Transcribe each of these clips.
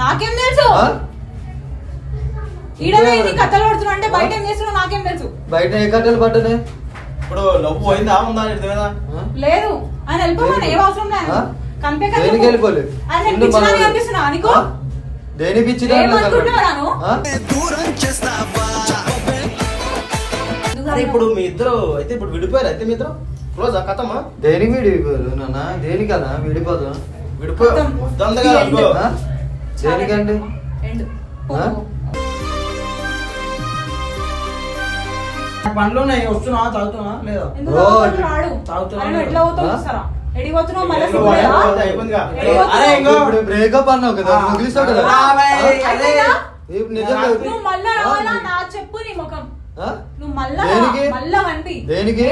నాకేం తెలుసు? ఈడనే కథలు పడుతున్నా అంటే బయట ఏం చేస్తున్నావు? నాకేం తెలుసు. బయట ఏ కట్టెలు పట్టనే ఇప్పుడు లవ్ పోయిందా ఉందా? నీకు తెలియదా? ఆ? లేదు. ఆయన వెళ్ళిపోమని ఏం అవసరం లేదు ఆ? కనిపే దేనికి వెళ్ళిపోలేదు? ఆయన ఉండు పిచ్చినా మన- అనిపిస్తున్నా నీకు? ఆ? దేని పిచ్చి ఏమనుకుంటున్నావు నువ్వు? అరే ఇప్పుడు మీ ఇద్దరు అయితే ఇప్పుడు విడిపోయారు. అయితే మీ ఇద్దరు? క్లోజ్ ఆ? కథమా? దేనికి విడిపోయారు? నాన్న దేనికన్నా? విడిపోదాం. విడిపోయా దేనికండి? పండ్లు ఉన్నాయి వస్తున్నా తాగుతున్నా లేదా? బ్రేకప్ అన్నావు కదా కదా. నువ్వు మళ్ళా రావాలా? నా చెప్పు నీ ముఖం. ఆ? నువ్వు మళ్ళా దేనికి?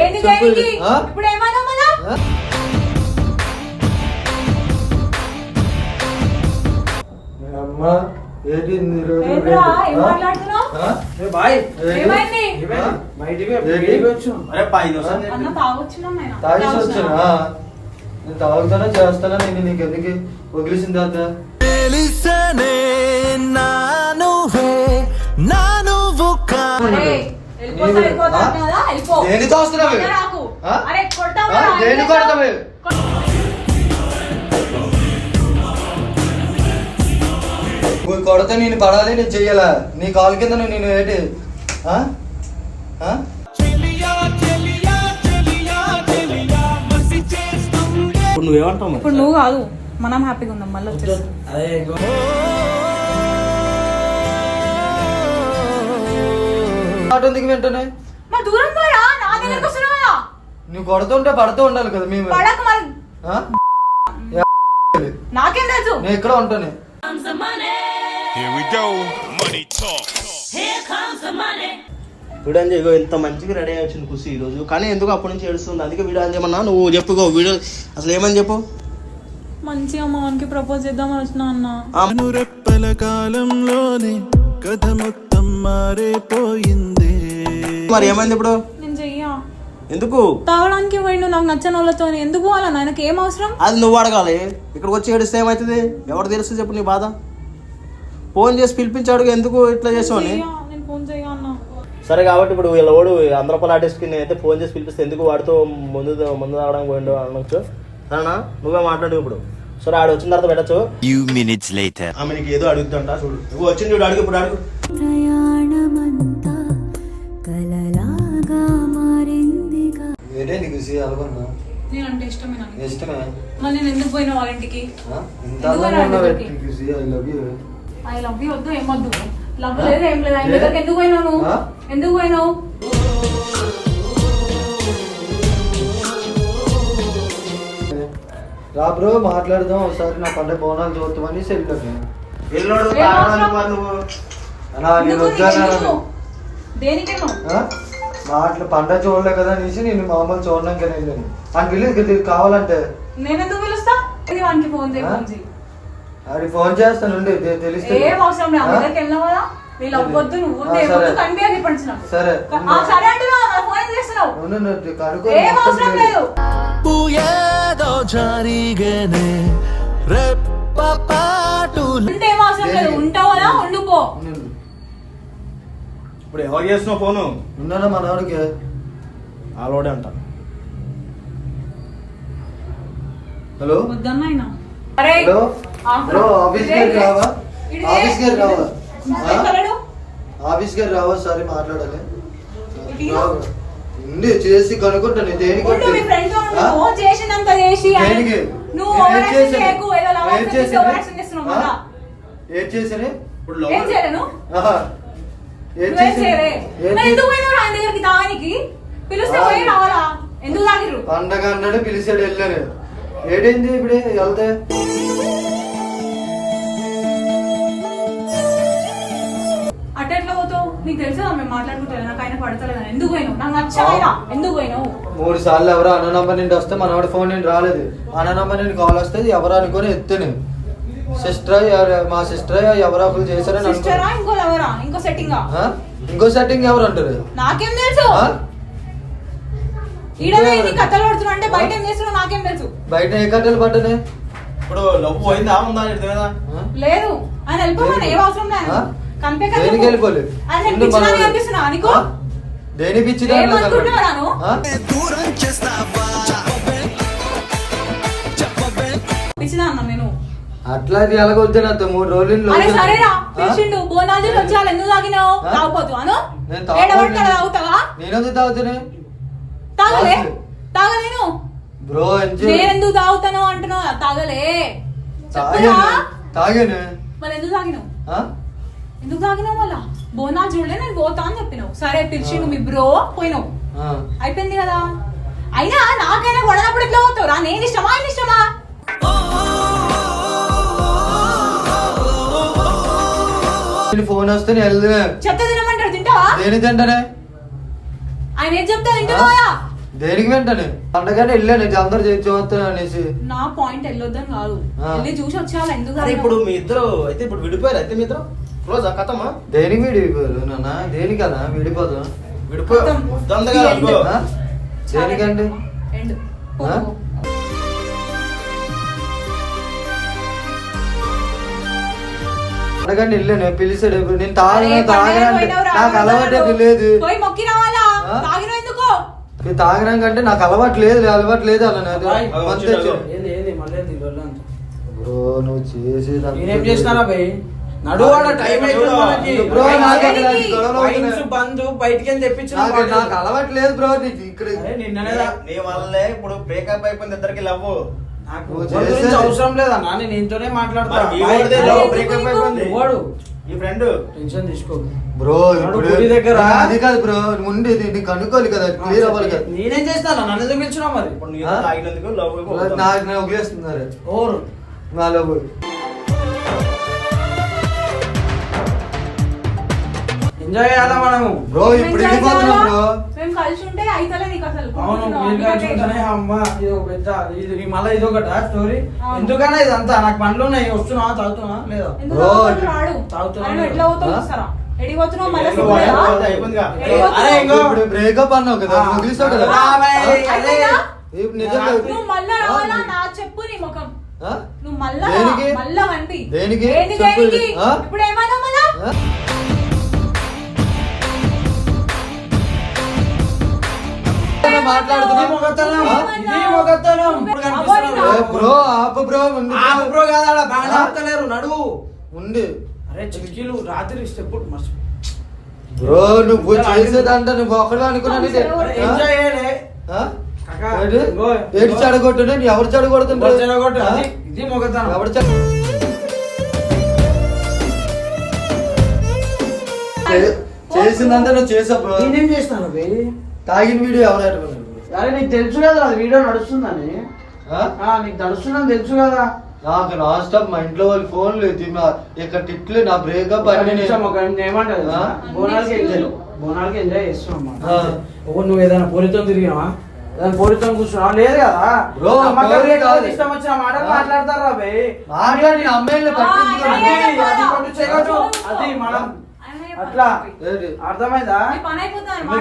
ఆ? ఇప్పుడు ఏమైనా అమ్మ ఏంటి ఇన్ని రోజులు ఏంట్రా? ఏం? మాట్లాడుతున్నావు? ఏమైంది? అన్న తాగొచ్చినాం ఆయన తాగేసి వచ్చానా నేను తాగుతానా చేస్తానా నేను నీకు ఎందుకు వదిలేసిన వెళ్ళిపోతా, వెళ్ళిపోతా కదా, వెళ్ళిపో. దేనికి తోస్తున్నావు? అక్కడ రాకు. ఆ? అరే, కొడతావా? ఆ? ఏం దేనికి? కొడతావు? కొడితే నేను పడాలి నేను చెయ్యాలా? నీ కాలు కింద నువ్వు నేను ఏంటి? ఆ? ఆ? చెలియా చెలియా చెలియా చెలియా మసి చేస్తుండే ఇప్పుడు నువ్వేమంటావు మరి? ఇప్పుడు నువ్వు కాదు మనం హ్యాపీగా ఉందాం మళ్ళీ వచ్చేసి ఎందుకు వెంటనే మరి దూరం పోయా నా దగ్గరకు వస్తున్నావా నువ్వు కొడుతుంటే పడుతూ ఉండాలి కదా మేము. పడక మరి. ఆ? యా. నాకేం తెలుసు? నేను ఇక్కడ ఉంటాను Here we go. Money talk. Video అని ఇగో ఇంత మంచిగా రెడీ అయ్యి వచ్చింది ఖుషి ఈ రోజు కానీ ఎందుకు అప్పటి నుంచి ఏడుస్తుంది? అందుకే వీడియో అని చేయమన్నా నువ్వు చెప్పుకో వీడియో. అసలు ఏమని చెప్పు? మంచిగా మావన్కి ప్రపోజ్ చేద్దామని వచ్చినా అన్న. రెప్పల కాలంలోనే కథ మొత్తం మారిపోయింది. మరి ఏమైంది ఇప్పుడు? నేను చెయ్యా. ఎందుకు? తాగడానికి పోయిండు నాకు నచ్చని వాళ్ళతో ఎందుకు పోవాలన్న? ఆయనకి ఏం అవసరం? అది నువ్వు అడగాలి. ఇక్కడికి వచ్చి ఏడిస్తే ఏమవుతుంది ఎవరు తెలుసు చెప్పు నీ బాధ. ఫోన్ చేసి పిలిపించాడు ఎందుకు ఇట్లా చేసావు అని? చెయ్యా, నేను ఫోన్ చెయ్యా అన్న. సరే కాబట్టి ఇప్పుడు వీళ్ళ ఓడు ఆంధ్ర రూపాయల ఆర్టిస్ట్కి నేనైతే ఫోన్ చేసి పిలిపిస్తే ఎందుకు వాడితో ముందు ముందు తాగడానికి పోయిండు అనొచ్చు. సరేనా? నువ్వే మాట్లాడు ఇప్పుడు. సరే ఆడు వచ్చిన తర్వాత పెట్టచ్చు. Few minutes later. ఆమె నీకు ఏదో అడుగుతుంట చూడు. నువ్వు వచ్చింది చూడు అడుగు ఇప్పుడు అడుగు. ప్రయాణమంతా కలలాగా మారిందిగా వేరే నీకు సి అనుకున్నా నేను అంటే ఇష్టమే నాకు. ఇష్టమే? మళ్ళీ నేను ఎందుకు పోయినా వాళ్ళ ఇంటికి? ఆ? ఇంత ఎందుకు అందంగా ఉన్నావు రాలేదు నీకు see I love you I love you వద్దు ఏమొద్దు. లవ్ లేదు ఏం లేదు. ఆయన దగ్గరికి ఎందుకు పోయినావు నువ్వు? ఎందుకు పోయినావు? రా బ్రో మాట్లాడదాం. ఒకసారి నా పంట బోనాలు చూద్దామని సెల్లోకి ఎల్లోడు ఏం అవసరం? మరి నువ్వు? అలా నేను ఎందుకు నీకు వద్దాను? దేనికేమో మాటలు పంట చూడలే కదా అనేసి నేను మామూలు చూడడానికి వెళ్ళాను. అని వెళ్ళి కావాలంటే. నేను ఎందుకు పిలుస్తా? ఇది వానికి ఫోన్ చేయి ఆ? ఫోన్ చేయి. అది ఫోన్ చేస్తాను ఉండు, తె- తెలిస్తే ఏం అవసరం లేదు? అందరికి వెళ్ళినావు కదా? నీ లవ్ వద్దు నువ్వు ఆ, వద్దు ఏం సరే. వద్దు కనిపించని పంచినావు? సరే. సరే అంటున్నావు నా ఫోన్ ఏం చేస్తున్నావు? ఉండు, నువ్వు కనుక్కో ఏం మొత్తం అవసరం తెలియదు. లేదు. ఏదో జరిగనే రెప్పపాటు ఉంటే ఏం అవసరం లేదు ఉంటావు కదా ఉండిపో ఉండు. ఇప్పుడు ఎవరు చేస్తున్నావు ఫోను? ఉన్నాడా మనవాడికి ఆలోడే అంట. హలో? హలో? బ్రో ఆఫీస్ గారికి రావా. ఆఫీస్ గారికి రావా? ఆఫీస్ గారు రావా సరే మాట్లాడాలి. ఉంది చేసి కనుక్కుంటాను దేనికి చేసినంత చేసి? నువ్వు ఏం యాక్షన్ చేశాను? చేయకు ఏదో లవ్ ఏం యాక్షన్ చేసి చేశాను? ఓవర్ యాక్షన్ చేస్తున్నావు ఆ? మళ్ళా ఏం చేశాను ఇప్పుడు ఏం చేయలేను. ఏం? చేయలే ఎందుకు చేశాను? పోయినావు ఆయన దగ్గరికి తాగడానికి పిలిస్తే ఆ. పోయి రావాలా ఎందుకు తాగిర్రు పండగ అన్నాడు పిలిచాడు వెళ్ళాను ఏడైంది ఇప్పుడు వెళ్తే నీకు తెలుసా మేము మాట్లాడుకుంటా నాకు ఆయన పడతలేదని. ఎందుకు పోయినావు? నాకు నచ్చాయినా ఎందుకు పోయినావు? మూడు సార్లు ఎవరో అన్న నంబర్ నుండి వస్తే మనవాడి ఫోన్ నుండి రాలేదు. అన్న నంబర్ నుండి కాల్ వస్తే ఎవరు అనుకొని ఎత్తాను. సిస్టర్ మా సిస్టర్ ఎవరో ఒకరు చేశారని సిస్టరా? ఇంకో లవరా ఇంకో సెట్టింగా ఆ? ఇంకో సెట్టింగ్ ఎవరు అంటారు? నాకేం తెలుసు? ఈడనే కథలు పడుతున్నా అంటే బయట ఏం చేస్తున్నావు? నాకేం తెలుసు. బయట ఏ కట్టెలు పట్టనే ఇప్పుడు లవ్ పోయిందా? ఉందా? లేదు. ఆయన వెళ్ళిపోమని ఏం అవసరం లేదు. దేనికి వెళ్ళిపోలే ఆయన నేను ఉండు మన- పిచ్చిదాన్ని కనిపిస్తున్నా నీకు ఆ? దేని పిచ్చిదా ఏమనుకుంటున్నారా నువ్వు? పిచ్చిదా అన్నా నేను. అట్లా అది ఎలాగొద్దు నాతో మూడు రోజులు అరే సరేరా పిలిచిండు. బోనాలు చేసి వచ్చాలి ఎందుకు తాగినావు? తాగపోతు అను నేను తాగుతావా? నేనెందుకు తాగుతానే తాగలే. తాగలే. తాగలేను బ్రో నేను ఎందుకు తాగుతాను అంటున్నావు? తాగలే. తాగాను? తాగాను? మరి ఎందుకు తాగినావు? ఆ? ఎందుకు తాగినావు మళ్ళా? బోనాలు చూడలే నేను పోతా అని చెప్పినావు. సరే పిలిచిండు మీ బ్రో పోయినావు. అయిపోయింది కదా? అయినా నాకైనా పడనప్పుడు ఎట్లా పోతావు రా నేను ఇష్టమా? ఆయన ఇష్టమా? నేను ఫోన్ వస్తే నేను వెళ్తున్నా చెత్త తినమంటాడు తింటావా? దేని తింటానే? ఆయన ఏం చెప్తా తింటావా దేనికి వెంటనే? పండగానే వెళ్ళాను అందరు చేసి చూస్తాను అనేసి. నా పాయింట్ వెళ్ళొద్దని కాదు. వెళ్ళి చూసి వచ్చేవాళ్ళు ఎందుకు? ఇప్పుడు మీ ఇద్దరు అయితే ఇప్పుడు విడిపోయారు అయితే మీ ఇద్దరు? క్లోజ్ ఆ కథమా? దేనికి విడిపోయారు నాన్న ఈ అనుకో. end. ఆ? దేనికండి. పండగానే వెళ్ళాను పిలిచాడు. ఇప్పుడు నేను తాగిన పోయినావురా, నాకు అలవాటు. లేదు తాగడం కంటే నాకు అలవాటు లేదు అలవాటు లేదు అంతా? బ్రో నువ్వు చేసేది నడువాడ టైం అవుతుంది. బంద్ బయటికి వెళ్ళి తెప్పించిన నాకు నాకు అలవాటు లేదు బ్రో నీకు ఇక్కడ. నిన్ననే నీ- నీ వల్లే ఇప్పుడు బ్రేకప్ అయిపోయింది ఇద్దరికి లవ్ నాకు అవసరం లేదన్నా నేను ఇంట్లోనే మాట్లాడతా. మరి ఈ బాయ్. వాడిదే అరే, లవ్ ఎందుకు బ్రేకప్ నీకు? అయిపోయింది వాడు. ఈ ఫ్రెండ్ టెన్షన్ తీసుకో. బ్రో ఇప్పుడు దగ్గర- అది కాదు బ్రో ముందు ఇది నీకు కనుక్కోవాలి కదా క్లియర్ అవ్వాలి కదా. నేనేం చేస్తాను? నన్ను ఎందుకు పిలిచినావు మరి? ఇప్పుడు నీ ఆ? తాగినందుకు లవ్ నాకు నేను వదిలేస్తున్నారు. ఓరు. నాలో ఎంజాయ్ చేయాలా మనము బ్రో ఇప్పుడు వెళ్ళిపోతున్నాం? బ్రో. మేము కలిసి ఉంటే అయితలే నీకు అసలు. అవును మీరు కలిసి అమ్మ. ఇది ఒక పెద్ద ఇది మళ్ళీ ఇది ఒకట స్టోరీ. ఎందుకన్నా ఇదంతా? నాకు పనులు ఉన్నాయి. వస్తున్నా తాగుతున్నా? లేదా? బ్రో. ఆయన ఎట్లా ఆ? చూస్తారా? బ్రేకప్ అన్నావు కదా కదా? నువ్వు మళ్ళా నా చెప్పు నీ ముఖం? నువ్వు దేనికి? ఆ? ఇప్పుడు ఏమన్నా ఏ బ్రో ఆపు బ్రో ముందు ఆపు బ్రో కాదాడ? బాగా ఆ? ఆపుతలేరు. నడువు ఉంది. అరే చిలికీలు రాత్రి స్టెప్ మర్చి బ్రో నువ్వు చేసేదంట నువ్వు ఒకడు అనుకున్నాను ఇంగో. చెడగొట్టు ఎవరు చెడగొడుతుంటారు ఎవరు చెడ చేసిందంతా నువ్వు చేసావు బ్రో. నేనేం చేస్తాను బే తాగిన వీడియో ఎవరు పెట్టుకున్నారు అరే నీకు తెలుసు కదా అది వీడియో నడుస్తుందని. ఆ? ఆ, నీకు నడుస్తుందని తెలుసు కదా. నాకు నాన్ స్టాప్ మా ఇంట్లో వాళ్ళు ఫోన్లు తిన్నా ఇక్కడ తిట్లు నా బ్రేకప్ అన్ని ఏమంటారు? బోనాలకి ఎంజాయ్ బోనాలకి ఎంజాయ్ చేస్తున్నాం. ఓ నువ్వు ఏదైనా పోరితో తిరిగినావా ఏదైనా పోరితో కూర్చున్నావా? లేదు కదా. ఇష్టం వచ్చిన మాటలు ఆ? మాట్లాడతారా బే? మాట్లాడి అయ్యే, అది- మనం అట్లా? అర్థమైందా?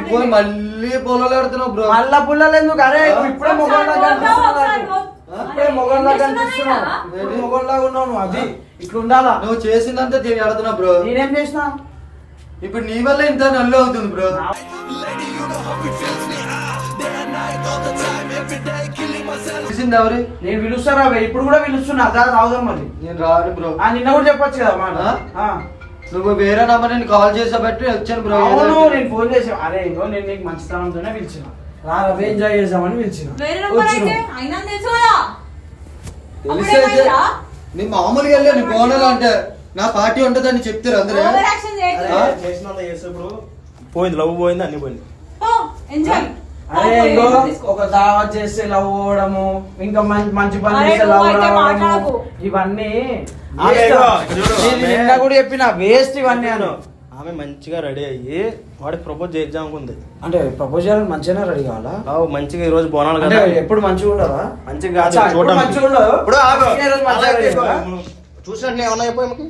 పోయి మళ్ళీ పొలాలు ఆడుతున్నావు బ్రో. మళ్ళా పుల్లలు ఎందుకు? అరే ఇప్పుడే ఆ? ఇప్పుడే మొగోళ్ళ కనిపిస్తున్నావు మొగోళ్ళగా ఉన్నావు? నువ్వు అది. ఇట్లా ఉండాలా? నువ్వు చేసిందంతా తిరిగి ఆడుతున్నావు బ్రో. నేనేం చేసినా? ఇప్పుడు నీ వల్ల ఇంత నల్లు అవుతుంది బ్రో. ఎవరు? నేను పిలుస్తారా? ఇప్పుడు కూడా పిలుస్తున్నా. అదా తాగుదాం మరి. నేను రాను బ్రో. ఆ నిన్న కూడా చెప్పొచ్చు కదా మాట. నువ్వు వేరే నంబర్ నేను కాల్ చేసా బట్టి వచ్చాను బ్రో అవును నేను ఫోన్ చేసా అరే ఇంకో నేను నీకు మంచితనంతోనే పిలిచిన. రా రవి ఎంజాయ్ చేద్దామని పిలిచిన. వేరే నంబర్ అయితే. అయినా తెలుసు కదా. తెలిసి అయితే అప్పుడేమైందిరా? నీ మామూలుగా వెళ్ళాను బోనాలు అంటే. నా పార్టీ ఉంటుందని చెప్తారు అందరూ? చేసినంత చేస్తే ఇప్పుడు పోయింది లవ్ పోయింది అన్ని పోయింది. ఎంజాయ్ అరే ఇంకో. ఒక దావత్ చేస్తే లవ్ అవ్వడము ఇంకా మంచి మంచి పని చేస్తే లవ్ మాట్లాడకు. ఇవన్నీ నిన్న కూడా చెప్పిన వేస్ట్ ఇవన్నీ అను. ఆమె మంచిగా రెడీ అయ్యి వాడికి ప్రపోజ్ చేద్దాం అనుకుంది. అంటే ప్రపోజ్ చేయాలని మంచిగానే రెడీ కావాలా? మంచిగా ఈ రోజు బోనాలు అంటే కదా. ఎప్పుడు మంచిగా ఉండదా? మంచిగా చూసినట్టు ఏమన్నా అయిపోయి?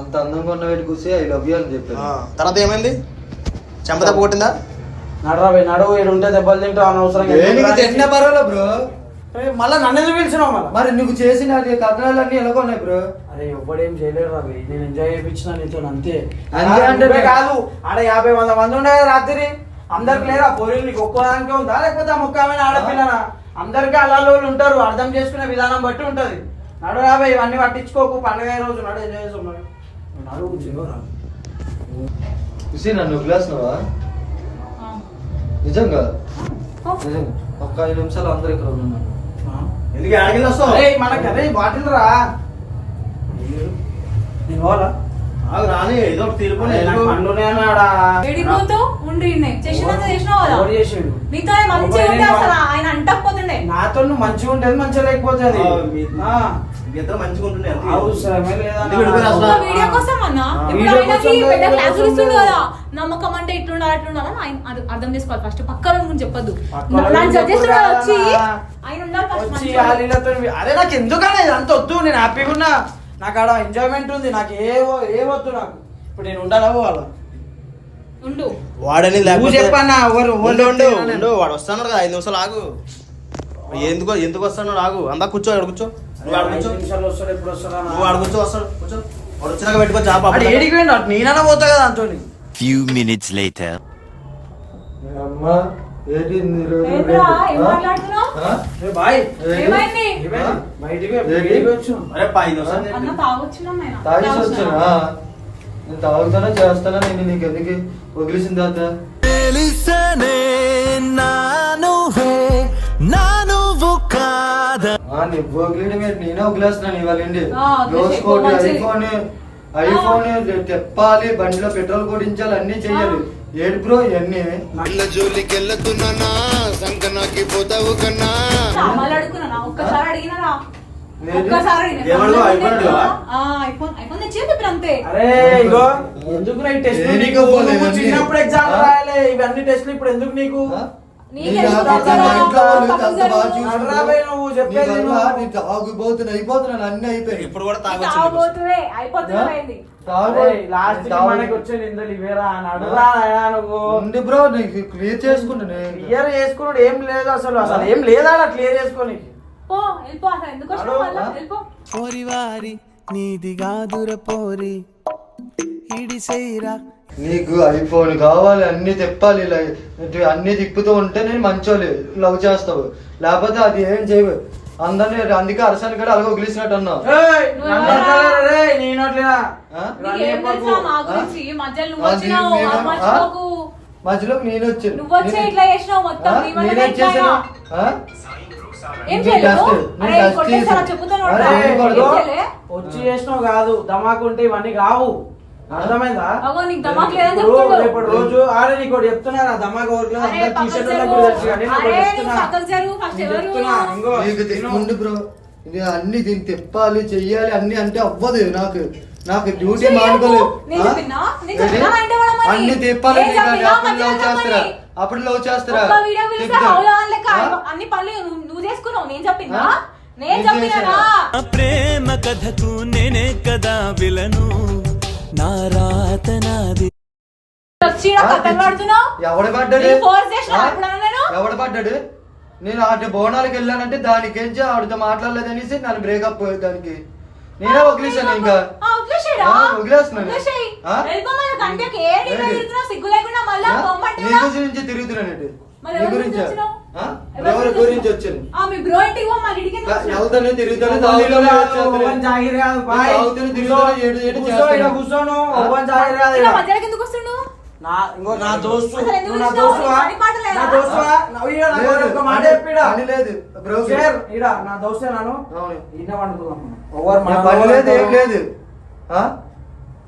అంత అందంగా ఉన్న వీటి కూసి ఐ లవ్ యూ అని చెప్పాను ఆ, తర్వాత ఏమైంది? చెంప దెబ్బ కొట్టిందా? నడరా బే నడువు ఈడు ఉంటే దెబ్బలు తింటావు అనవసరంగా దేనికి తిన్న పర్వాలేదు బ్రో. మళ్ళా నన్ను ఎందుకు పిలిచినావు మళ్ళా? మరి నువ్వు చేసిన అది కథనాలన్నీ ఎలాగో ఉన్నాయి బ్రో? అరే ఎవ్వడేం చేయలేడు రవి నేను ఎంజాయ్ చేయించిన నీతో అంతే. అంటే కాదు. ఆడ యాభై వంద మంది ఉండే కదా రాత్రి. అందరికి లేరా? పోరీలు నీకు ఒక్కదానికే ఉందా? లేకపోతే ఆ ముఖ్యమైన ఆడపిల్లనా? అందరికీ అల్లాలో ఉంటారు. అర్థం చేసుకునే విధానం బట్టి ఉంటది. నడు రాబే ఇవన్నీ పట్టించుకోకు. పండుగ రోజు నడు ఎంజాయ్ చేస్తాం మరి. నడు. చూసి నన్ను వదిలేస్తున్నావా? నిజంగా? నిజంగా. ఒక్క ఐదు నిమిషాలు అందరూ ఇక్కడ ఉన్నాను ఆ? ఎందుకు ఆడికి వస్తావు? అరే మనకి బాటిల్ రా. నేను పోవాలా? రాని. ఏదో చేసిండు? నీతో మంచిగా ఉండేది మంచిగా లేకపోతుంది ఆ, మీ- ఆ. మీ ఇద్దరు మంచిగా. అవసరమే లేదా? వీడియో కోసం అన్నా. ఇప్పుడు ఆయనకి పెద్ద క్లాసులు ఇస్తుండు. కదా నమ్మకం అంటే ఇట్లుండాలి అట్లుండాలని ఆయన అర్థ- చేసుకోవాలి ఫస్ట్ పక్కన గురించి చెప్పొద్దు నా జడ్జెస్ వచ్చి. ఆయన ఉండాలి వచ్చి అరే నాకు ఎందుకనే అంత వద్దు నేను హ్యాపీగా ఉన్నా నాకు ఆడ ఎంజాయ్మెంట్ ఉంది నాకు ఏ వ- ఏ వద్దు నాకు ఇప్పుడు నేను ఉండాలా పోవాలా ఉండు వాడని చెప్పన్నా వాడు వస్తాడు కదా ఐదు నిమిషాలు ఆగు ఎందుకు ఎందుకు వస్తాడు ఆగు. అందా కూర్చో ఇక్కడ కూర్చో. నువ్వు ఆడ కూర్చో. నువ్వు ఆడ కూర్చో వస్తాడు. కూర్చో. వాడు వచ్చినాక పెట్టుకో ఏడికి నేనన్నా పోతా కదా అంతోని Few minutes later. అమ్మా ఏంటి ఇన్ని రోజులు ఆ? ఆ? అరే తాగేసి వచ్చానా? నేను తాగుతానా చేస్తానా? నేను నీకు ఎందుకు ఏంటి? నేనే ఇవాళ ఏంటి ఆ, వదిలేసి రోజు కోటి మంచిది. ఐఫోన్ ఐఫోన్ తెప్పాలి బండిలో పెట్రోల్ కొట్టించాలి అన్ని చెయ్యాలి. ఏడు బ్రో ఇవన్నీ. పోతావు కన్నా. ఐఫోన్ ఐఫోన్ తెచ్చింది ఇప్పుడు అంతే. అరే ఇగో ఎందుకు ఇవన్నీ టెస్ట్లు ఇప్పుడు ఎందుకు నీకు? తాగిపోతున్నా అయిపోతున్నాను అన్ని అయిపోయాయి ఇప్పుడు కూడా తాగొచ్చు బ్రో నీకు క్లియర్ చేసుకుంటాను క్లియర్ చేసుకున్నాడు ఏం లేదు అసలు అసలు ఏం లేదా క్లియర్ చేసుకొని పో వెళ్ళిపో అసలు ఎందుకు వచ్చినావు హలో? నీకు ఐఫోన్ కావాలి అన్ని తిప్పాలి ఇలా ఇటు అన్ని తిప్పుతూ ఉంటే నేను మంచోలే లవ్ చేస్తావు. లేకపోతే అది ఏం చేయవు. అందరినీ అందుకే అరసాన్ని కూడా అలాగే వదిలేసినట్టు అన్నావు. మధ్యలో నేను- వచ్చాను. నువ్వు వచ్చి నేను- చేసినావు? వచ్చి కాదు ధమాకు ఉంటే ఇవన్నీ కావు. అర్థమైందా అగో నీకు దమాక్ లేదని ఇప్పుడు చెప్తుండు. రేపటి రోజు నీకు ఒకటి చెప్తున్నా నా టీ-షర్ట్. కూడా అరే. నీకు జరుగు. ఫస్ట్ ఎవరు? నీకు. ముందు బ్రో ఇది అన్ని దీన్ని తిప్పాలి చెయ్యాలి అన్ని అంటే అవ్వదు నాకు నాకు డ్యూటీ. మానుకోలేదు? అన్ని తిప్పాలి? అప్పుడు లవ్ చేస్తారా. అప్పుడు లవ్ చేస్తారా? అన్ని పనులు నువ్వు- చేసుకున్నావు నేను చెప్పినా ఆ? నేను చెప్పినా ప్రేమ కథకు నేనే కదా విలను నా రాత నాది ఎవడు పడ్డాడు? ఎవడు పడ్డాడు? నేను అటు బోనాలకు వెళ్ళానంటే దానికేంచి ఆవిడతో మాట్లాడలేదు అనేసి నన్ను బ్రేకప్ దానికి. నేనే వదిలేసాను ఇంకా. వదిలేస్తున్నాను. నీ గురించి తిరుగుతున్నానండి. నీ గురించి? ఎవరి గురించి వచ్చినావు? వెళ్తానే తిరుగుతానే? నా ఇంకో నా దోస్తు నా? దోస్తువా? నా ఒక మాట చెప్పిడా లేదు బ్రో. షేర్ ఈడ నా దోస్తే నాను. ఈయన వండుకుందాం లేదు ఏం లేదు.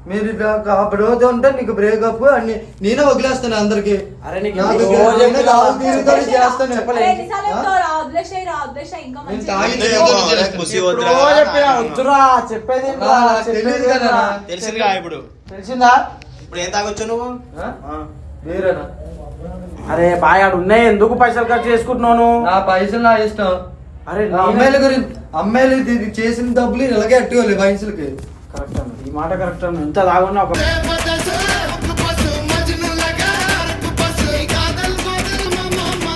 ఆ? మీరు అప్పుడు ఉంటే నీకు బ్రేకప్ అన్ని నేనే వదిలేస్తాను అందరికి. రోజు చెప్పేది. తెలిసిందిగా ఇప్పుడు. తెలిసిందా? ఇప్పుడు ఏం తాగొచ్చు నువ్వు? ఆ? ఆ. వేరేనా అరే బాయ్ ఆడు ఉన్నాయి. ఎందుకు పైసలు ఖర్చు చేసుకుంటున్నాను నా పైసలు నా ఇష్టం. అరే నా అమ్మాయిల గురించి అమ్మాయిలు చేసిన డబ్బులు ఇలాగే అట్టుకోవాలి వయసులకి కరెక్ట్ మాట కరెక్ట్ అన్న ఎంత తాగున్నా ఒక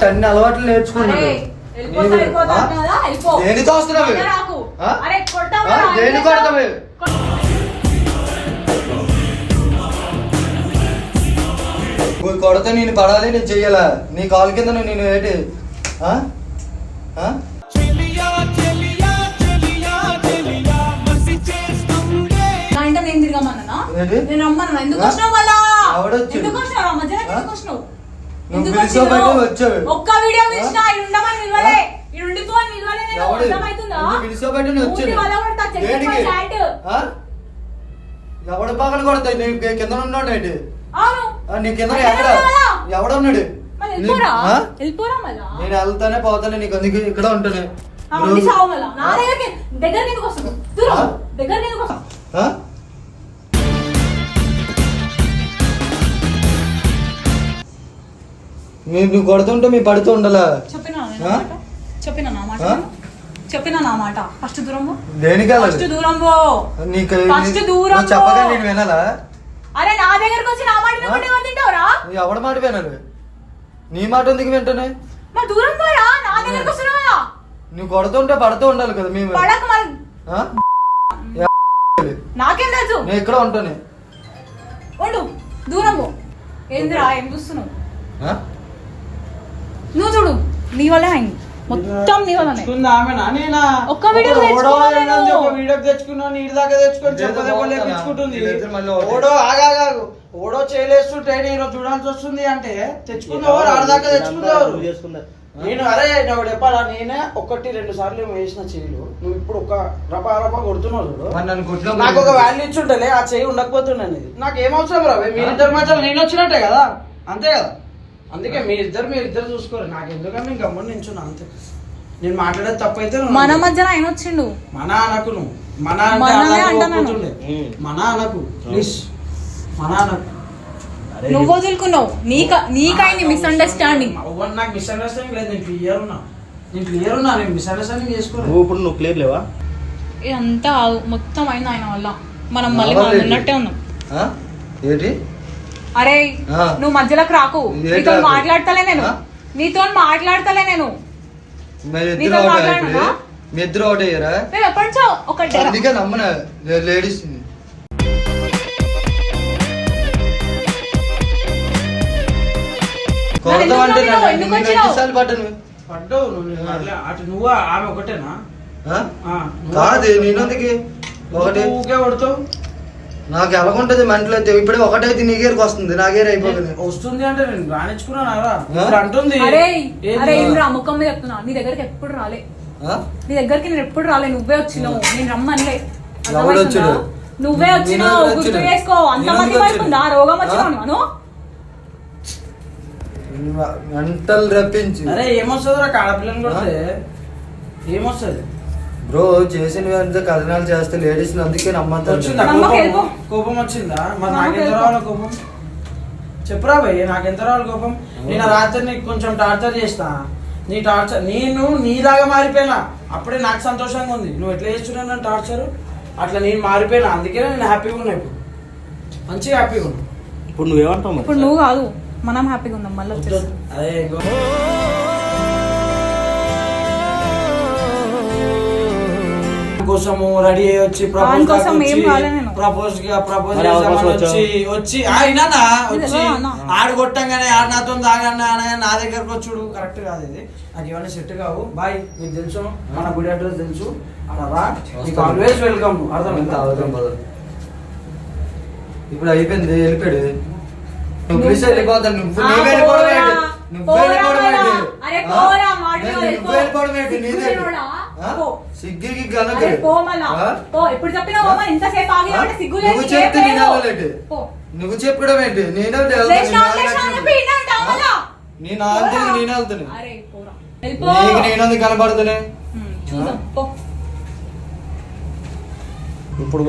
అన్ని అలవాట్లు? దేని కొడతావు? నువ్వు కొడితే నేను పడాలి నేను చెయ్యాలా? నీ కాలు కింద నేను ఏంటి? నేను రమ్మన్నా ఎందుకు? వచ్చినావు మళ్ళా? ఎందుకు వచ్చినావు? ఎందుకు వచ్చినావు? ఎందుకు వచ్చినావు? ఒక్క వీడియో పిలిచినా ఈడ ఉండమని నిలవలే. ఈడ ఉండిపో అని నిలవలే నేను. ఎవడు? అర్థమవుతుందా? నువ్వు పిలిచావు బయట నేను వచ్చాను. ఊరి వల్ల కొడతా, చెయ్యి దేనికి? పై చాట్. ఆ? ఎవడ పక్కన కొడతాయి నీ కింద ఉన్నాడు ఏంటి? అవును. నీ కింద ఎక్కడ? ఎవడున్నాడు నేను వెళ్తానే పోతానే నీకు అందుకే ఇక్కడ ఉంటానే. ఆ, ఉండి మీరు కొడుతుంటే మీ పడుతూ ఉండాలా? చెప్పినా నా మాట? చెప్పినా నా మాట? ఫస్ట్ దూరం ఫస్ట్ దూరం పో నీకు ఫస్ట్ దూరం చెప్పగా. నేను వినాలా? అరే నా దగ్గరకు వచ్చి నా మాట వినకుండా ఎవరు తింటావురా? ఎవడ మాట వినాలి నీ మాట ఎందుకు వింటానే? మరి దూరం పోరా నా దగ్గరకు వస్తున్నావా? నువ్వు కొడుతుంటే పడుతూ ఉండాలి కదా మేము. పడక మరి? నాకేం తెలుసు? నేను ఇక్కడ ఉంటానే. ఉండు దూరం పో ఏందిరా ఏం చూస్తున్నావు? నువ్వు చూడు నీ వల్లే అయింది. మొత్తం నీ వల్లనే. ఒక్క వీడియో నీటి దాకా తెచ్చుకొని? తెచ్చుకుంటుంది. ఓడో ఆగాగాగు ఓడో చేయలేస్తుంటే నేను చూడాల్సి వస్తుంది అంటే తెచ్చుకున్నావు ఆడదాకా చేసుకున్నారు నేను అరే నువ్వు చెప్పాలా? నేనే ఒకటి రెండు సార్లు వేసిన చెయ్యిలు. నువ్వు ఇప్పుడు ఒక రపా రపా కొడుతున్నావు మరి నాకు ఒక వాల్యూ ఇచ్చుంటలే ఆ చెయ్యి ఉండకపోతుండే నాకు ఏం అవసరం రా మీరిద్దరి మధ్యలో నేను వచ్చినట్టే కదా. అంతే కదా? అందుకే మీరిద్దరు మీరిద్దరు చూసుకోరు. నాకు ఎందుకంటే నేను గమ్మున నించున్నా అంతే. నేను మాట్లాడేది తప్పైతే మన మధ్యన ఆయన వచ్చిండు. మన అనకు నువ్వు. మన అంటే అలాగే. ఒప్పుకుంటుండే. మన అనకు. ప్లీజ్. మన అనకు. నువ్వు వదులుకున్నావు. నీక నీకైంది మిస్అండర్స్టాండింగ్ అవ్వని నాకు మిస్అండర్స్టాండింగ్ లేదు. నేను క్లియర్ ఉన్నా. నేను క్లియర్ ఉన్నా. నేను మిస్అండర్స్టాండింగ్ చేసుకోలేదు. నువ్వు ఇప్పుడు నువ్వు క్లియర్ లేవా? ఇదంతా మొత్తం అయింది ఆయన వల్ల. మనం మళ్ళీ మనం? ఉన్నట్టే ఉన్నాం. ఆ? ఏంటి? అరే. నువ్వు మధ్యలోకి రాకు. నీతో? మాట్లాడతలే నేను? నీతో మాట్లాడతలే నేను. నీతో ఒకటే మాట్లాడనా? ఒకటే ఎప్పటి ఒకటే అందుకే నమ్మన. లేడీస్ ఎందుకు నేను కాదు నేనందుకు ఒకటి. ఊరికే కొడతావు? నాకు ఎలాగుంటది మెంటల్ అయితే? ఇప్పుడే ఒకటైతే నీ గేరికి వస్తుంది నా గేర్ అయిపోతుంది. వస్తుంది అంటే నేను రాణించుకున్నానా ఇప్పుడు అంటుంది. అరే ఏంది? అరే ఏం రా ముఖం మీద చెప్తున్నా. నీ దగ్గరికి ఎప్పుడు రాలే. ఆ? నీ దగ్గరికి నేను ఎప్పుడు రాలే నువ్వే వచ్చినావు. నేను రమ్మనిలే. ఎవడు అర్థమవుతుందా? వచ్చాడు? నువ్వే వచ్చినావు. గుర్తు వచ్చాను? చేసుకో. అంత నేను మంది వైపు వచ్చాను? రోగం వచ్చినావు ఆ? నేను మెంటల్ రప్పించి. అరే ఏమొస్తుంది రా? ఆడపిల్లని కొడితే ఏమొస్తుంది? బ్రో చేసిన కథనాలు చేస్తే లేడీస్ అందుకే నమ్మకం కోపం వచ్చిందా? మరి నాకెంత. రావాలి కోపం? చెప్పురా భయ్ నాకెంత రావాలి కోపం? నేను రాత్రి నీకు కొంచెం టార్చర్ చేస్తా. నీ టార్చర్ నేను నీలాగా మారిపోయినా అప్పుడే నాకు సంతోషంగా ఉంది. నువ్వు ఎట్లా చేస్తున్నావు నన్ను టార్చర్ అట్లా నేను మారిపోయినా అందుకే నేను హ్యాపీగా ఉన్నా ఇప్పుడు. మంచిగా హ్యాపీగా ఉన్నా. ఇప్పుడు నువ్వేమంటావు ఇప్పుడు నువ్వు కాదు మనం హ్యాపీగా ఉందాం మళ్ళీ అదే కోసము రెడీ అయ్యి వచ్చి కోసం. ప్రపోజ్ ప్రపోజ్ కోసం వచ్చి వచ్చి ఆయన వచ్చి అన్న. ఆడు కొట్టంగానే ఆడు నాతో తాగన్నా నా దగ్గరకు వచ్చుడు కరెక్ట్ కాదు ఇది. నాకు ఇవన్నీ సెట్ కావు. బాయ్ నీకు తెలుసు మన గుడి అడ్రస్ తెలుసు. అలా రా. నీకు ఆల్వేస్ వెల్కమ్ అర్థమైందా? తాగుదాం పద. ఇప్పుడు అయిపోయింది వెళ్ళిపోయాడు. నువ్వు పిలిచి వెళ్ళిపోతాను. నువ్వు వెళ్ళిపోవడం? నువ్వు వెళ్ళిపోవడం నువ్వు వెళ్ళిపో. వెళ్ళిపోవడం? నీదే. పో. ఇంతసేపు ఆగినావంటే ఆ? సిగ్గు లేదు. నువ్వు చెప్తే చెప్పడం ఏంటి? నేనే నేను నేను వెళ్తాను అరే పోరా. వెళ్ళిపో. నీకు నేనందుకు కనబడుతున్నా ఉమ్, చూద్దాం. పో. ఇప్పుడు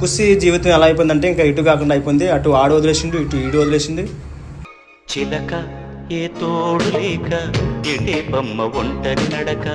కుస్సి జీవితం ఎలా అయిపోయిందంటే ఇంకా ఇటు కాకుండా అయిపోయింది. అటు ఆడు వదిలేసిండు ఇటు ఈడు వదిలేసింది చిలక ఏ తోడు లేక ఎటే బొమ్మ ఒంటరి నడక.